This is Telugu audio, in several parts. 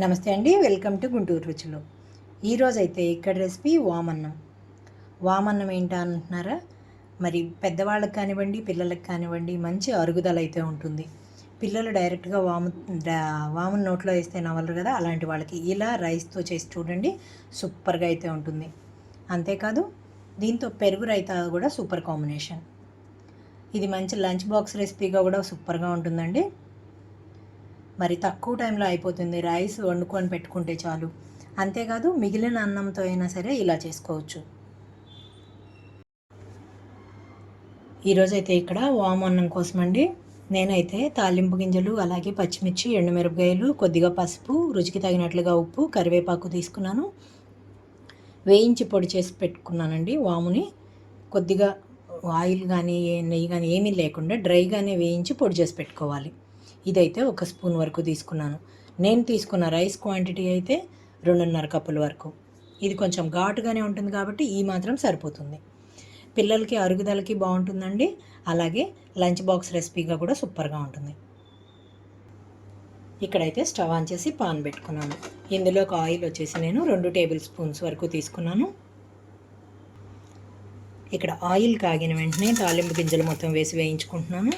నమస్తే అండి వెల్కమ్ టు గుంటూరు రుచులు. ఈరోజైతే ఇక్కడ రెసిపీ వామన్నం. వామన్నం ఏంటా అంటున్నారా? మరి పెద్దవాళ్ళకి కానివ్వండి పిల్లలకి కానివ్వండి మంచి అరుగుదల అయితే ఉంటుంది. పిల్లలు డైరెక్ట్గా వాము వామన్ నోట్లో వేస్తే నవలరు కదా అలాంటి వాళ్ళకి ఇలా రైస్తో చేసి చూడండి సూపర్గా అయితే ఉంటుంది. అంతేకాదు దీంతో పెరుగు రైతా కూడా సూపర్ కాంబినేషన్. ఇది మంచి లంచ్ బాక్స్ రెసిపీగా కూడా సూపర్గా ఉంటుందండి. మరి తక్కువ టైంలో అయిపోతుంది రైస్ వండుకొని పెట్టుకుంటే చాలు. అంతేకాదు మిగిలిన అన్నంతో అయినా సరే ఇలా చేసుకోవచ్చు. ఈరోజైతే ఇక్కడ వామ్ అన్నం కోసం అండి నేనైతే తాలింపు గింజలు అలాగే పచ్చిమిర్చి ఎండుమిరపకాయలు కొద్దిగా పసుపు రుచికి తగినట్లుగా ఉప్పు కరివేపాకు తీసుకున్నాను. వేయించి పొడి చేసి పెట్టుకున్నానండి వాముని. కొద్దిగా ఆయిల్ కానీ నెయ్యి కానీ ఏమీ లేకుండా డ్రైగానే వేయించి పొడి చేసి పెట్టుకోవాలి. ఇదైతే ఒక స్పూన్ వరకు తీసుకున్నాను. నేను తీసుకున్న రైస్ క్వాంటిటీ అయితే రెండున్నర కప్పుల వరకు. ఇది కొంచెం ఘాటుగానే ఉంటుంది కాబట్టి ఈ మాత్రం సరిపోతుంది. పిల్లలకి అరుగుదలకి బాగుంటుందండి. అలాగే లంచ్ బాక్స్ రెసిపీగా కూడా సూపర్గా ఉంటుంది. ఇక్కడైతే స్టవ్ ఆన్ చేసి పాన్ పెట్టుకున్నాను. ఇందులో ఒక ఆయిల్ వచ్చేసి నేను రెండు టేబుల్ స్పూన్స్ వరకు తీసుకున్నాను. ఇక్కడ ఆయిల్ కాగిన వెంటనే తాలింపు గింజలు మొత్తం వేసి వేయించుకుంటున్నాను.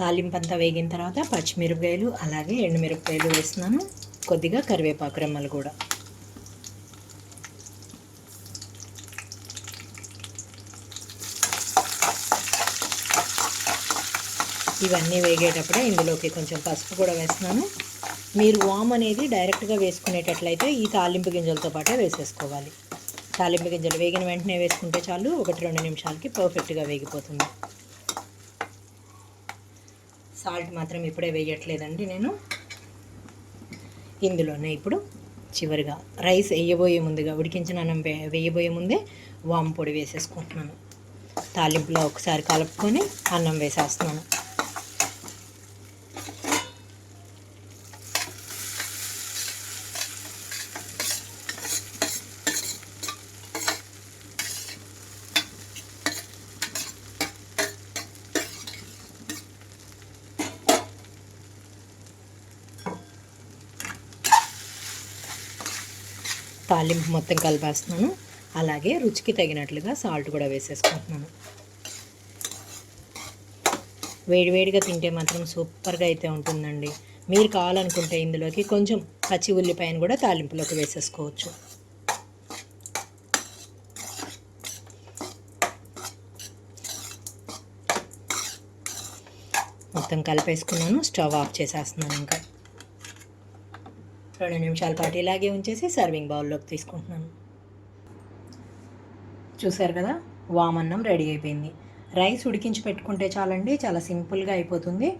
తాలింపు అంతా వేగిన తర్వాత పచ్చిమిరపకాయలు అలాగే ఎండుమిరపకాయలు వేస్తున్నాను. కొద్దిగా కరివేపాకు రెమ్మలు కూడా. ఇవన్నీ వేగేటప్పుడే ఇందులోకి కొంచెం పసుపు కూడా వేస్తున్నాను. మీరు వామ్ అనేది డైరెక్ట్గా వేసుకునేటట్లయితే ఈ తాలింపు గింజలతో పాటే వేసేసుకోవాలి. తాలింపు గింజలు వేగిన వెంటనే వేసుకుంటే చాలు ఒకటి రెండు నిమిషాలకి పర్ఫెక్ట్గా వేగిపోతుంది. సాల్ట్ మాత్రం ఇప్పుడే వేయట్లేదండి నేను. ఇందులోనే ఇప్పుడు చివరిగా రైస్ వేయబోయే ముందుగా ఉడికించిన అన్నం వే- వేయబోయే ముందే వాము పొడి వేసేసుకుంటున్నాను. తాలింపులో ఒకసారి కలుపుకొని అన్నం వేసేస్తున్నాను. తాలింపు మొత్తం కలిపేస్తున్నాను. అలాగే రుచికి తగినట్లుగా సాల్ట్ కూడా వేసేసుకుంటున్నాను. వేడివేడిగా తింటే మాత్రం సూపర్గా అయితే ఉంటుందండి. మీరు కావాలనుకుంటే ఇందులోకి కొంచెం పచ్చి ఉల్లిపాయను కూడా తాలింపులోకి వేసేసుకోవచ్చు. మొత్తం కలిపేసుకున్నాను. స్టవ్ ఆఫ్ చేసేస్తున్నాను ఇంకా. రెండు నిమిషాల పాటు ఇలాగే ఉంచేసి సర్వింగ్ బౌల్లోకి తీసుకుంటున్నాను. చూసారు కదా? వామన్నం రెడీ అయిపోయింది. రైస్ ఉడికించి పెట్టుకుంటే చాలండి చాలా సింపుల్గా అయిపోతుంది.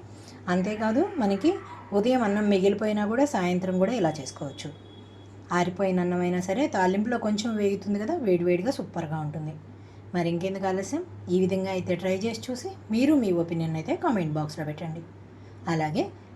అంతేకాదు మనకి ఉదయం అన్నం మిగిలిపోయినా కూడా సాయంత్రం కూడా ఇలా చేసుకోవచ్చు. ఆరిపోయిన అన్నం అయినా సరే తాలింపులో కొంచెం వేగుతుంది కదా వేడివేడిగా సూపర్గా ఉంటుంది. మరి ఇంకెందుకు ఆలస్యం? ఈ విధంగా అయితే ట్రై చేసి చూసి మీరు మీ ఒపీనియన్ అయితే కామెంట్ బాక్స్లో పెట్టండి. అలాగే